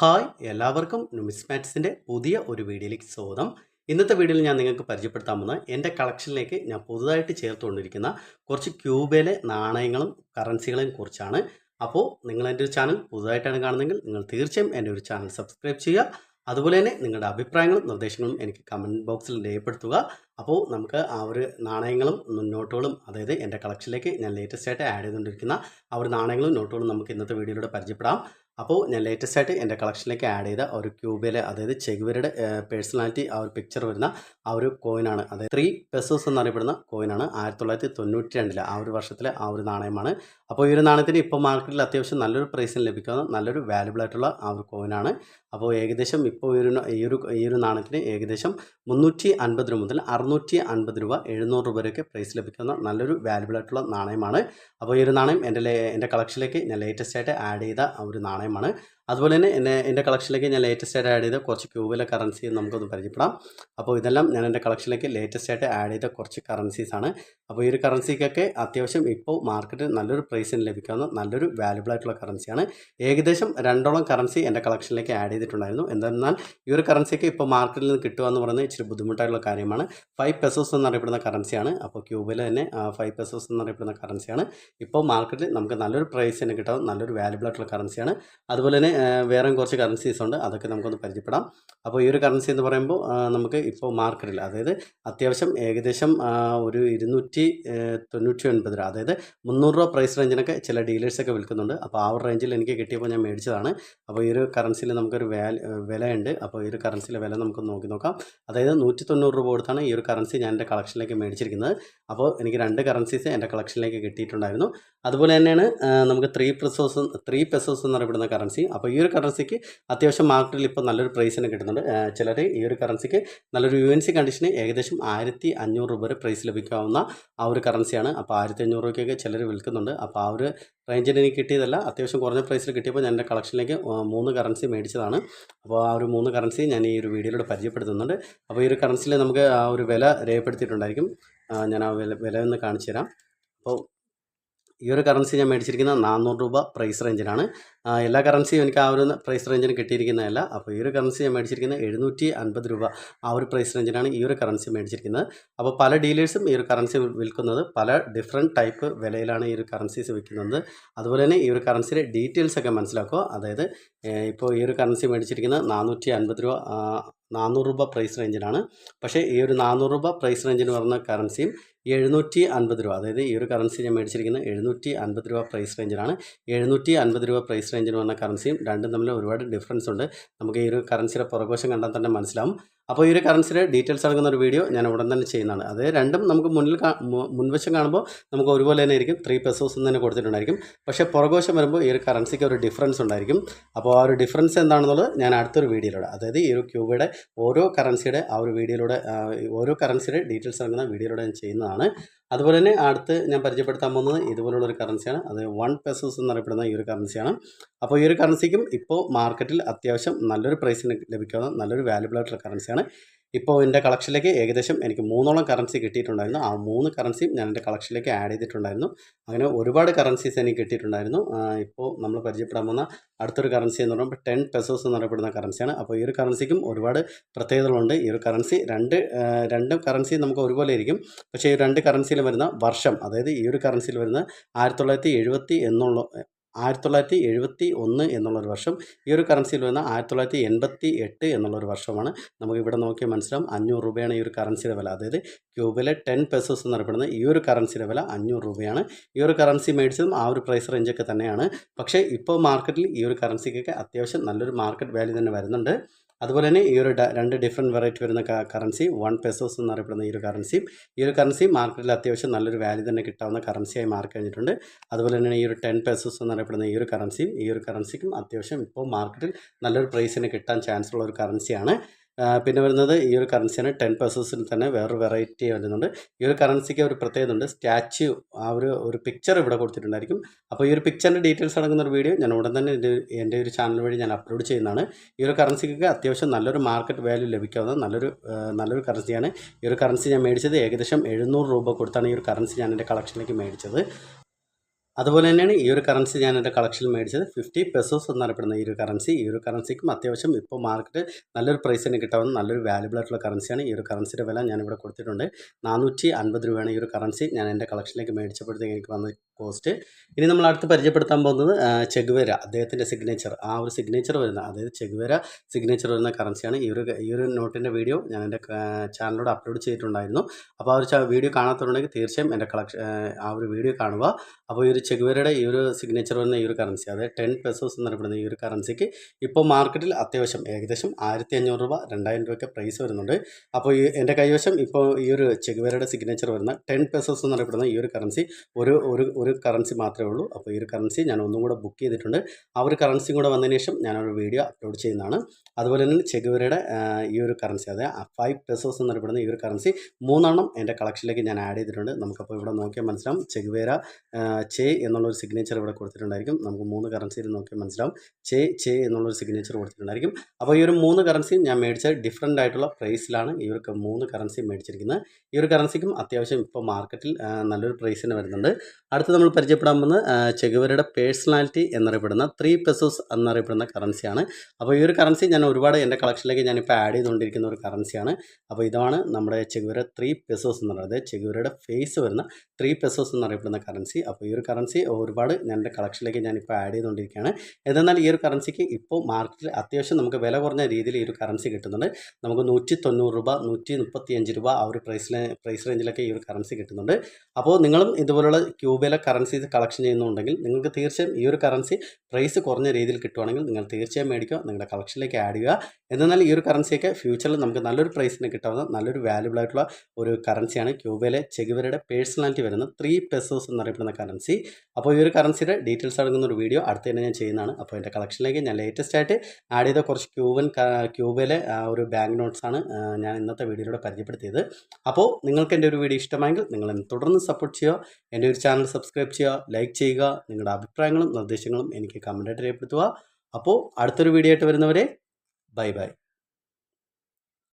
Hi എല്ലാവർക്കും നുമിസ്മാറ്റിക്സിന്റെ പുതിയ ഒരു വീഡിയോയിലേക്ക് സ്വാഗതം. ഇന്നത്തെ വീഡിയോയിൽ ഞാൻ നിങ്ങൾക്ക് പരിചയപ്പെടുത്താൻ പോകുന്ന എന്റെ കളക്ഷനിലേക്ക് ഞാൻ പുതുതായിട്ട് ചേർത്തുകൊണ്ടിരിക്കുന്ന കുറച്ച് ക്യൂബയിലെ നാണയങ്ങളും കറൻസികളെയും കുറിച്ചാണ്. അപ്പോൾ നിങ്ങൾ എന്റെ ഒരു ചാനൽ പുതുതായിട്ടാണ് കാണുന്നതെങ്കിൽ നിങ്ങൾ തീർച്ചയായും എന്റെ ഒരു ചാനൽ സബ്സ്ക്രൈബ് ചെയ്യുക. അതുപോലെ തന്നെ നിങ്ങളുടെ അഭിപ്രായങ്ങളും നിർദ്ദേശങ്ങളും എനിക്ക് കമന്റ് ബോക്സിൽ രേഖപ്പെടുത്തുക. അപ്പോൾ നമുക്ക് ആ ഒരു നാണയങ്ങളും നോട്ടുകളും അതായത് എന്റെ കളക്ഷനിലേക്ക് ഞാൻ ലേറ്റസ്റ്റ് ആയിട്ട് ആഡ് ചെയ്തുകൊണ്ടിരിക്കുന്ന ആ ഒരു നാണയങ്ങളും നോട്ടുകളും നമുക്ക് ഇന്നത്തെ വീഡിയോയിലൂടെ പരിചയപ്പെടാം. അപ്പോൾ ഞാൻ ലേറ്റസ്റ്റ് ആയിട്ട് എന്റെ കളക്ഷനിലേക്ക് ആഡ് ചെയ്ത ഒരു ക്യൂബിലെ അതായത് ചെഗുവരുടെ പേഴ്സണാലിറ്റി ആ ഒരു പിക്ചർ വരുന്ന ആ ഒരു കോയിനാണ് അതായത് ത്രീ പെസോസ് എന്നറിയപ്പെടുന്ന കോയിനാണ് ആയിരത്തി തൊള്ളായിരത്തി തൊണ്ണൂറ്റി രണ്ടിലെ ആ ഒരു വർഷത്തിലെ ആ ഒരു നാണയമാണ്. അപ്പോൾ ഈ ഒരു നാണയത്തിന് ഇപ്പോൾ മാർക്കറ്റിൽ അത്യാവശ്യം നല്ലൊരു പ്രൈസിൽ ലഭിക്കുന്ന നല്ലൊരു വാല്യുബിൾ ആയിട്ടുള്ള ആ ഒരു കോയിനാണ് അപ്പോൾ ഏകദേശം ഇപ്പോൾ ഈ ഒരു ഈ ഒരു നാണയത്തിന് ഏകദേശം മുന്നൂറ്റി അൻപത് രൂപ മുതൽ അറുന്നൂറ്റി അൻപത് രൂപ എഴുന്നൂറ് രൂപ വരെയൊക്കെ പ്രൈസ് ലഭിക്കുന്ന നല്ലൊരു വാല്യുബിൾ ആയിട്ടുള്ള നാണയമാണ്. അപ്പോൾ ഈ ഒരു നാണയം എന്റെ എന്റെ കളക്ഷനിലേക്ക് ഞാൻ ലേറ്റസ്റ്റ് ആയിട്ട് ആഡ് ചെയ്ത ഒരു നാണയമാണ്. അതുപോലെ തന്നെ എന്റെ എന്റെ കളക്ഷനിലേക്ക് ഞാൻ ലേറ്റസ്റ്റ് ആയിട്ട് ആഡ് ചെയ്ത കുറച്ച് ക്യൂബിലെ കറൻസി നമുക്കൊന്ന് പരിചയപ്പെടാം. അപ്പോൾ ഇതെല്ലാം ഞാൻ എന്റെ കളക്ഷനിലേക്ക് ലേറ്റസ്റ്റ് ആയിട്ട് ആഡ് ചെയ്ത കുറച്ച് കറൻസീസ് ആണ്. അപ്പോൾ ഈ ഒരു കറൻസിക്കൊക്കെ അത്യാവശ്യം ഇപ്പോൾ മാർക്കറ്റ് നല്ലൊരു പ്രൈസിന് ലഭിക്കാവുന്ന നല്ലൊരു വാല്യുബിൾ ആയിട്ടുള്ള കറൻസിയാണ് ഏകദേശം രണ്ടോളം കറൻസി എന്റെ കളക്ഷനിലേക്ക് ആഡ് ചെയ്തിട്ടുണ്ടായിരുന്നു. എന്തെന്നാൽ ഈ ഒരു കറൻസിക്ക് ഇപ്പോൾ മാർക്കറ്റിൽ നിന്ന് കിട്ടുക എന്ന് പറയുന്നത് ഇച്ചിരി ബുദ്ധിമുട്ടായിട്ടുള്ള കാര്യമാണ്. ഫൈവ് പെസോസ് എന്നറിയപ്പെടുന്ന കറൻസിയാണ് അപ്പോൾ ക്യൂബിൽ തന്നെ ഫൈവ് പെസോസ് എന്നറിയപ്പെടുന്ന കറൻസിയാണ് ഇപ്പോൾ മാർക്കറ്റിൽ നമുക്ക് നല്ലൊരു പ്രൈസിന് കിട്ടാവുന്ന നല്ലൊരു വാല്യുബിൾ ആയിട്ടുള്ള കറൻസിയാണ് അതുപോലെ തന്നെ വേറെയും കുറച്ച് കറൻസീസ് ഉണ്ട്. അതൊക്കെ നമുക്കൊന്ന് പരിചയപ്പെടാം. അപ്പോൾ ഈ ഒരു കറൻസി എന്ന് പറയുമ്പോൾ നമുക്ക് ഇപ്പോൾ മാർക്കറ്റിൽ അതായത് അത്യാവശ്യം ഏകദേശം ഒരു ഇരുന്നൂറ്റി തൊണ്ണൂറ്റി ഒൻപത് രൂപ. അതായത് മുന്നൂറ് രൂപ പ്രൈസ് റേഞ്ചിനൊക്കെ ചില ഡീലേഴ്സൊക്കെ വിൽക്കുന്നുണ്ട്. അപ്പോൾ ആ ഒരു റേഞ്ചിൽ എനിക്ക് കിട്ടിയപ്പോൾ ഞാൻ മേടിച്ചതാണ്. അപ്പോൾ ഈ ഒരു കറൻസിയിൽ നമുക്കൊരു വിലയുണ്ട്. അപ്പോൾ ഈ ഒരു കറൻസിയിലെ വില നമുക്ക് നോക്കി നോക്കാം. അതായത് നൂറ്റി തൊണ്ണൂറ് രൂപ കൊടുത്താണ് ഈ ഒരു കറൻസി ഞാൻ എന്റെ കളക്ഷനിലേക്ക് മേടിച്ചിരിക്കുന്നത്. അപ്പോൾ എനിക്ക് രണ്ട് കറൻസീസ് എന്റെ കളക്ഷനിലേക്ക് കിട്ടിയിട്ടുണ്ടായിരുന്നു. അതുപോലെ തന്നെയാണ് നമുക്ക് ത്രീ പെസോസ് ത്രീ പെസോസ് എന്നറിയപ്പെടുന്ന കറൻസി അപ്പോൾ ഈ ഒരു കറൻസിക്ക് അത്യാവശ്യം മാർക്കറ്റിൽ ഇപ്പോൾ നല്ലൊരു പ്രൈസ് പ്രൈസിന് കിട്ടുന്നുണ്ട്. ചിലർ ഈ ഒരു കറൻസിക്ക് നല്ലൊരു യു എൻ സി കണ്ടീഷന് ഏകദേശം ആയിരത്തി അഞ്ഞൂറ് രൂപ വരെ പ്രൈസ് ലഭിക്കാവുന്ന ആ ഒരു കറൻസിയാണ് അപ്പോൾ ആയിരത്തി അഞ്ഞൂറ് രൂപയ്ക്കൊക്കെ ചിലർ വിൽക്കുന്നുണ്ട്. അപ്പോൾ ആ ഒരു റേഞ്ചിൽ എനിക്ക് കിട്ടിയതല്ല. അത്യാവശ്യം കുറഞ്ഞ പ്രൈസിൽ കിട്ടിയപ്പോൾ ഞാൻ എന്റെ കളക്ഷനിലേക്ക് മൂന്ന് കറൻസി മേടിച്ചതാണ്. അപ്പോൾ ആ ഒരു മൂന്ന് കറൻസി ഞാൻ ഈ ഒരു വീഡിയോയിലൂടെ പരിചയപ്പെടുത്തുന്നുണ്ട്. അപ്പോൾ ഈ ഒരു കറൻസിയിൽ നമുക്ക് ആ ഒരു വില രേഖപ്പെടുത്തിയിട്ടുണ്ടായിരിക്കും. ഞാൻ ആ വില വില ഒന്ന് കാണിച്ചു തരാം. അപ്പോൾ ഈ ഒരു കറൻസി ഞാൻ മേടിച്ചിരിക്കുന്ന നാനൂറ് രൂപ പ്രൈസ് റേഞ്ചിലാണ് എല്ലാ കറൻസിയും എനിക്ക് ആ ഒരു പ്രൈസ് റേഞ്ചിന് കിട്ടിയിരിക്കുന്നതല്ല. അപ്പോൾ ഈ ഒരു കറൻസി ഞാൻ മേടിച്ചിരിക്കുന്നത് എഴുന്നൂറ്റി അൻപത് രൂപ. ആ ഒരു പ്രൈസ് റേഞ്ചിനാണ് ഈ ഒരു കറൻസി മേടിച്ചിരിക്കുന്നത്. അപ്പോൾ പല ഡീലേഴ്സും ഈ ഒരു കറൻസി വിൽക്കുന്നത് പല ഡിഫറെന്റ് ടൈപ്പ് വിലയിലാണ് ഈ ഒരു കറൻസീസ് വിൽക്കുന്നത്. അതുപോലെ തന്നെ ഈ ഒരു കറൻസിയുടെ ഡീറ്റെയിൽസ് ഒക്കെ മനസ്സിലാക്കുക. അതായത് ഇപ്പോൾ ഈ ഒരു കറൻസി മേടിച്ചിരിക്കുന്നത് നാനൂറ്റി അൻപത് രൂപ നാനൂറ് രൂപ പ്രൈസ് റേഞ്ചിലാണ് പക്ഷേ ഈ ഒരു നാനൂറ് രൂപ പ്രൈസ് റേഞ്ചിന് പറഞ്ഞ കറൻസിയും എഴുന്നൂറ്റി അൻപത് രൂപ അതായത് ഈ ഒരു കറൻസി ഞാൻ മേടിച്ചിരിക്കുന്നത് എഴുന്നൂറ്റി അൻപത് രൂപ പ്രൈസ് റേഞ്ചിലാണ് എഴുന്നൂറ്റി അൻപത് രൂപ പ്രൈസ് റേഞ്ചിന് വന്ന കറൻസിയും രണ്ടും തമ്മിൽ ഒരുപാട് ഡിഫറൻസ് ഉണ്ട്. നമുക്ക് ഈ ഒരു കറൻസിയുടെ പുറകോശം കണ്ടാൽ തന്നെ മനസ്സിലാവും. അപ്പോൾ ഈ ഒരു കറൻസിയുടെ ഡീറ്റെയിൽസ് അടങ്ങുന്ന ഒരു വീഡിയോ ഞാൻ ഉടൻ തന്നെ ചെയ്യുന്നതാണ്. അത് രണ്ടും നമുക്ക് മുന്നിൽ മുൻവശം കാണുമ്പോൾ നമുക്ക് ഒരുപോലെ തന്നെ ആയിരിക്കും ത്രീ പെസോസ് എന്ന് തന്നെ കൊടുത്തിട്ടുണ്ടായിരിക്കും. പക്ഷേ പുറകോശം വരുമ്പോൾ ഈ ഒരു കറൻസിക്ക് ഒരു ഡിഫറൻസ് ഉണ്ടായിരിക്കും. അപ്പോൾ ആ ഒരു ഡിഫറൻസ് എന്താണെന്നുള്ളത് ഞാൻ അടുത്തൊരു വീഡിയോയിലൂടെ അതായത് ഈ ഒരു ക്യൂബയുടെ ഓരോ കറൻസിയുടെ ആ ഒരു വീഡിയോയിലൂടെ ഓരോ കറൻസിയുടെ ഡീറ്റെയിൽസ് അടങ്ങുന്ന വീഡിയോയിലൂടെ ഞാൻ ചെയ്യുന്നതാണ്. അതുപോലെ തന്നെ അടുത്ത് ഞാൻ പരിചയപ്പെടുത്താൻ പോകുന്നത് ഇതുപോലുള്ള ഒരു കറൻസിയാണ് അത് വൺ പെസോസ് എന്നറിയപ്പെടുന്ന ഈ ഒരു കറൻസിയാണ് അപ്പോൾ ഈ ഒരു കറൻസിക്കും ഇപ്പോൾ മാർക്കറ്റിൽ അത്യാവശ്യം നല്ലൊരു പ്രൈസിന് ലഭിക്കാവുന്ന നല്ലൊരു വാല്യുബിൾ ആയിട്ടുള്ള കറൻസിയാണ് ഇപ്പോൾ എന്റെ കളക്ഷനിലേക്ക് ഏകദേശം എനിക്ക് മൂന്നോളം കറൻസി കിട്ടിയിട്ടുണ്ടായിരുന്നു. ആ മൂന്ന് കറൻസിയും ഞാൻ എന്റെ കളക്ഷനിലേക്ക് ആഡ് ചെയ്തിട്ടുണ്ടായിരുന്നു. അങ്ങനെ ഒരുപാട് കറൻസീസ് എനിക്ക് കിട്ടിയിട്ടുണ്ടായിരുന്നു. ഇപ്പോൾ നമ്മൾ പരിചയപ്പെടാൻ പോകുന്ന അടുത്തൊരു കറൻസി എന്ന് പറയുമ്പോൾ ടെൻ പെസോസ് എന്ന് പറയപ്പെടുന്ന കറൻസിയാണ് അപ്പോൾ ഈ ഒരു കറൻസിക്കും ഒരുപാട് പ്രത്യേകതകളുണ്ട്. ഈ ഒരു കറൻസി രണ്ട് രണ്ട് കറൻസി നമുക്ക് ഒരുപോലെ ഇരിക്കും. പക്ഷേ ഈ രണ്ട് കറൻസിയിൽ വരുന്ന വർഷം അതായത് ഈ ഒരു കറൻസിയിൽ വരുന്ന ആയിരത്തി തൊള്ളായിരത്തി എഴുപത്തി എന്നുള്ള ആയിരത്തി തൊള്ളായിരത്തി എഴുപത്തി ഒന്ന് എന്നുള്ളൊരു വർഷം. ഈ ഒരു കറൻസിയിൽ വരുന്ന ആയിരത്തി തൊള്ളായിരത്തി എൺപത്തി എട്ട് എന്നുള്ളൊരു വർഷമാണ്. നമുക്ക് ഇവിടെ നോക്കിയാൽ മനസ്സിലാവും അഞ്ഞൂറ് രൂപയാണ് ഈ ഒരു കറൻസിയുടെ വില. അതായത് ക്യൂബിലെ ടെൻ പെസോസ് എന്നറിയപ്പെടുന്ന ഈ ഒരു കറൻസിയുടെ വില അഞ്ഞൂറ് രൂപയാണ്. ഈ ഒരു കറൻസി മേടിച്ചതും ആ ഒരു പ്രൈസ് റേഞ്ചൊക്കെ തന്നെയാണ്. പക്ഷേ ഇപ്പോൾ മാർക്കറ്റിൽ ഈ ഒരു കറൻസിക്കൊക്കെ അത്യാവശ്യം നല്ലൊരു മാർക്കറ്റ് വാല്യൂ തന്നെ വരുന്നുണ്ട്. അതുപോലെ തന്നെ ഈ ഒരു രണ്ട് ഡിഫറെന്റ് വെറൈറ്റി വരുന്ന കറൻസി വൺ പെസോസ് എന്നറിയപ്പെടുന്ന ഈ ഒരു കറൻസിയും ഈ ഒരു കറൻസി മാർക്കറ്റിൽ അത്യാവശ്യം നല്ലൊരു വാല്യൂ തന്നെ കിട്ടാവുന്ന കറൻസിയായി മാറി കഴിഞ്ഞിട്ടുണ്ട്. അതുപോലെ തന്നെ ഈ ഒരു ടെൻ പെസോസ് എന്നറിയപ്പെടുന്ന ഈ ഒരു കറൻസിയും ഈ ഒരു കറൻസിക്കും അത്യാവശ്യം ഇപ്പോൾ മാർക്കറ്റിൽ നല്ലൊരു പ്രൈസിന് കിട്ടാൻ ചാൻസ് ഉള്ള ഒരു കറൻസിയാണ് പിന്നെ വരുന്നത് ഈ ഒരു കറൻസിന് ടെൻ പെർസസിൽ തന്നെ വേറൊരു വെറൈറ്റി വരുന്നുണ്ട്. ഈ ഒരു കറൻസിക്ക് ഒരു പ്രത്യേകത ഉണ്ട്. സ്റ്റാച്യു ആ ഒരു ഒരു പിക്ചർ ഇവിടെ കൊടുത്തിട്ടുണ്ടായിരിക്കും. അപ്പോൾ ഈ ഒരു പിക്ചറിന്റെ ഡീറ്റെയിൽസ് അടങ്ങുന്ന ഒരു വീഡിയോ ഞാൻ ഉടൻ തന്നെ എന്റെ എന്റെ ഒരു ചാനൽ വഴി ഞാൻ അപ്ലോഡ് ചെയ്യുന്നതാണ്. ഈ ഒരു കറൻസിക്ക് അത്യാവശ്യം നല്ലൊരു മാർക്കറ്റ് വാല്യൂ ലഭിക്കാവുന്ന നല്ലൊരു നല്ലൊരു കറൻസിയാണ് ഈ ഒരു കറൻസി ഞാൻ മേടിച്ചത് ഏകദേശം എഴുന്നൂറ് രൂപ കൊടുത്താണ് ഈ ഒരു കറൻസി ഞാൻ എന്റെ കളക്ഷനിലേക്ക് മേടിച്ചത്. അതുപോലെ തന്നെയാണ് ഈ ഒരു കറൻസി ഞാൻ എന്റെ കളക്ഷനിൽ മേടിച്ചത്. ഫിഫ്റ്റി പെസോസ് എന്നറിയപ്പെടുന്ന ഈ ഒരു കറൻസി ഈ ഒരു കറൻസിക്കും അത്യാവശ്യം ഇപ്പോൾ മാർക്കറ്റ് നല്ലൊരു പ്രൈസ് പ്രൈസിന് കിട്ടാവുന്ന നല്ലൊരു വാല്യുബിൾ ആയിട്ടുള്ള കറൻസിയാണ് ഈ ഒരു കറൻസിയുടെ വില ഞാനിവിടെ കൊടുത്തിട്ടുണ്ട്. നാനൂറ്റി അൻപത് രൂപയാണ് ഈ ഒരു കറൻസി ഞാൻ എന്റെ കളക്ഷനിലേക്ക് മേടിച്ചപ്പോഴത്തേക്ക് എനിക്ക് വന്ന കോസ്റ്റ് ഇനി നമ്മൾ അടുത്ത് പരിചയപ്പെടുത്താൻ പോകുന്നത് ചെഗ്വേര അദ്ദേഹത്തിന്റെ സിഗ്നേച്ചർ ആ ഒരു സിഗ്നേച്ചർ വരുന്ന അതായത് ചെഗുവേര സിഗ്നേച്ചർ വരുന്ന കറൻസിയാണ് ഈ ഒരു ഈ ഒരു നോട്ടിന്റെ വീഡിയോ ഞാൻ എന്റെ ചാനലിലൂടെ അപ്ലോഡ് ചെയ്തിട്ടുണ്ടായിരുന്നു. അപ്പോൾ ആ ഒരു വീഡിയോ കാണാത്തതുണ്ടെങ്കിൽ തീർച്ചയായും എന്റെ കളക്ഷൻ ആ ഒരു വീഡിയോ കാണുക. അപ്പോൾ ഈ ഒരു ചെഗുവേരയുടെ ഈ ഒരു സിഗ്നേച്ചർ വരുന്ന ഈ ഒരു കറൻസി അതായത് ടെൻ പെസോസ് എന്നറിയപ്പെടുന്ന ഈ ഒരു കറൻസിക്ക് ഇപ്പോൾ മാർക്കറ്റിൽ അത്യാവശ്യം ഏകദേശം ആയിരത്തി അഞ്ഞൂറ് രൂപ രണ്ടായിരം രൂപയ്ക്ക് പ്രൈസ് വരുന്നുണ്ട്. അപ്പോൾ ഈ എന്റെ കൈവശം ഇപ്പോൾ ഈ ഒരു ചെഗുവേരയുടെ സിഗ്നേച്ചർ വരുന്ന ടെൻ പെസോസ് എന്നറിയപ്പെടുന്ന ഈ ഒരു കറൻസി ഒരു ഒരു ഒരു കറൻസി മാത്രമേ ഉള്ളൂ. അപ്പോൾ ഈ ഒരു കറൻസി ഞാൻ ഒന്നും കൂടെ ബുക്ക് ചെയ്തിട്ടുണ്ട്. ആ ഒരു കറൻസിയും കൂടെ വന്നതിന് ശേഷം ഞാനൊരു വീഡിയോ അപ്ലോഡ് ചെയ്യുന്നതാണ്. അതുപോലെ തന്നെ ചെഗുവേരയുടെ ഈ ഒരു കറൻസി അതായത് ഫൈവ് പെസോസ് എന്നറിയപ്പെടുന്ന ഈ ഒരു കറൻസി മൂന്നെണ്ണം എന്റെ കളക്ഷനിലേക്ക് ഞാൻ ആഡ് ചെയ്തിട്ടുണ്ട്. നമുക്കപ്പോൾ ഇവിടെ നോക്കിയാൽ മനസ്സിലാവും. ചെഗുവേര ആ, ചേ എന്നുള്ളൊരു സിഗ്നേച്ചർ ഇവിടെ കൊടുത്തിട്ടുണ്ടായിരിക്കും. നമുക്ക് മൂന്ന് കറൻസിയിൽ നോക്കി മനസ്സിലാവും. ചേ ചേ എന്നുള്ളൊരു സിഗ്നേച്ചർ കൊടുത്തിട്ടുണ്ടായിരിക്കും. അപ്പോൾ ഈ ഒരു മൂന്ന് കറൻസിയും ഞാൻ മേടിച്ച ഡിഫറെന്റ് ആയിട്ടുള്ള പ്രൈസിലാണ് ഈ ഒരു മൂന്ന് കറൻസി മേടിച്ചിരിക്കുന്നത്. ഈ ഒരു കറൻസിക്കും അത്യാവശ്യം ഇപ്പോൾ മാർക്കറ്റിൽ നല്ലൊരു പ്രൈസ് പ്രൈസിന് വരുന്നുണ്ട്. അടുത്ത് നമ്മൾ പരിചയപ്പെടാൻ പോകുന്നത് ചെഗുവരുടെ പേഴ്സണാലിറ്റി എന്നറിയപ്പെടുന്ന ത്രീ പെസോസ് എന്നറിയപ്പെടുന്ന കറൻസിയാണ് അപ്പോൾ ഈ ഒരു കറൻസി ഞാൻ ഒരുപാട് എന്റെ കളക്ഷനിലേക്ക് ഞാനിപ്പോൾ ആഡ് ചെയ്തുകൊണ്ടിരിക്കുന്ന ഒരു കറൻസിയാണ് അപ്പോൾ ഇതാണ് നമ്മുടെ ചെഗുവര ത്രീ പെസോസ് എന്ന് പറയുന്നത്. ചെഗുവരുടെ ഫേസ് വരുന്ന ത്രീ പെസോസ് എന്നറിയപ്പെടുന്ന കറൻസി അപ്പോൾ ഈ ഒരു കറൻസി ഒരുപാട് ഞാൻ എന്റെ കളക്ഷനിലേക്ക് ഞാനിപ്പോൾ ആഡ് ചെയ്തുകൊണ്ടിരിക്കുകയാണ് എന്നാൽ ഈ ഒരു കറൻസിക്ക് ഇപ്പോൾ മാർക്കറ്റിൽ അത്യാവശ്യം നമുക്ക് വില കുറഞ്ഞ രീതിയിൽ ഈ ഒരു കറൻസി കിട്ടുന്നുണ്ട്. നമുക്ക് നൂറ്റി തൊണ്ണൂറ് രൂപ നൂറ്റി മുപ്പത്തി അഞ്ച് രൂപ ആ ഒരു പ്രൈസിൽ പ്രൈസ് റേഞ്ചിലൊക്കെ ഈ ഒരു കറൻസി കിട്ടുന്നുണ്ട്. അപ്പോൾ നിങ്ങളും ഇതുപോലുള്ള ക്യൂബയിലെ കറൻസീസ് കളക്ഷൻ ചെയ്യുന്നുണ്ടെങ്കിൽ നിങ്ങൾക്ക് തീർച്ചയായും ഈ ഒരു കറൻസി പ്രൈസ് കുറഞ്ഞ രീതിയിൽ കിട്ടുവാണെങ്കിൽ നിങ്ങൾ തീർച്ചയായും മേടിക്കുക നിങ്ങളുടെ കളക്ഷനിലേക്ക് ആഡ് ചെയ്യുക. എന്നാൽ ഈ ഒരു കറൻസിയൊക്കെ ഫ്യൂച്ചറിൽ നമുക്ക് നല്ലൊരു പ്രൈസിന് കിട്ടാവുന്ന നല്ലൊരു വാല്യുബിൾ ആയിട്ടുള്ള ഒരു കറൻസിയാണ് ക്യൂബയിലെ ചെഗുവരയുടെ പേഴ്സണാലിറ്റി വരുന്ന ത്രീ പെസോസ് എന്നറിയപ്പെടുന്ന കറൻസി അപ്പോൾ ഈ ഒരു കറൻസിയുടെ ഡീറ്റെയിൽസ് അടങ്ങുന്ന ഒരു വീഡിയോ അടുത്ത് തന്നെ ഞാൻ ചെയ്യുന്നതാണ്. അപ്പോൾ എന്റെ കളക്ഷനിലേക്ക് ഞാൻ ലേറ്റസ്റ്റ് ആയിട്ട് ആഡ് ചെയ്ത കുറച്ച് ക്യൂബൻ ക്യൂബിലെ ആ ഒരു ബാങ്ക് നോട്ട്സാണ് ഞാൻ ഇന്നത്തെ വീഡിയോയിലൂടെ പരിചയപ്പെടുത്തിയത്. അപ്പോൾ നിങ്ങൾക്ക് എന്റെ ഒരു വീഡിയോ ഇഷ്ടമായെങ്കിൽ നിങ്ങൾ എന്നെ തുടർന്ന് സപ്പോർട്ട് ചെയ്യുക. എന്റെ ഒരു ചാനൽ സബ്സ്ക്രൈബ് ചെയ്യുക ലൈക്ക് ചെയ്യുക നിങ്ങളുടെ അഭിപ്രായങ്ങളും നിർദ്ദേശങ്ങളും എനിക്ക് കമന്റായിട്ട് രേഖപ്പെടുത്തുക. അപ്പോൾ അടുത്തൊരു വീഡിയോ ആയിട്ട് വരുന്നവരെ ബൈ ബൈ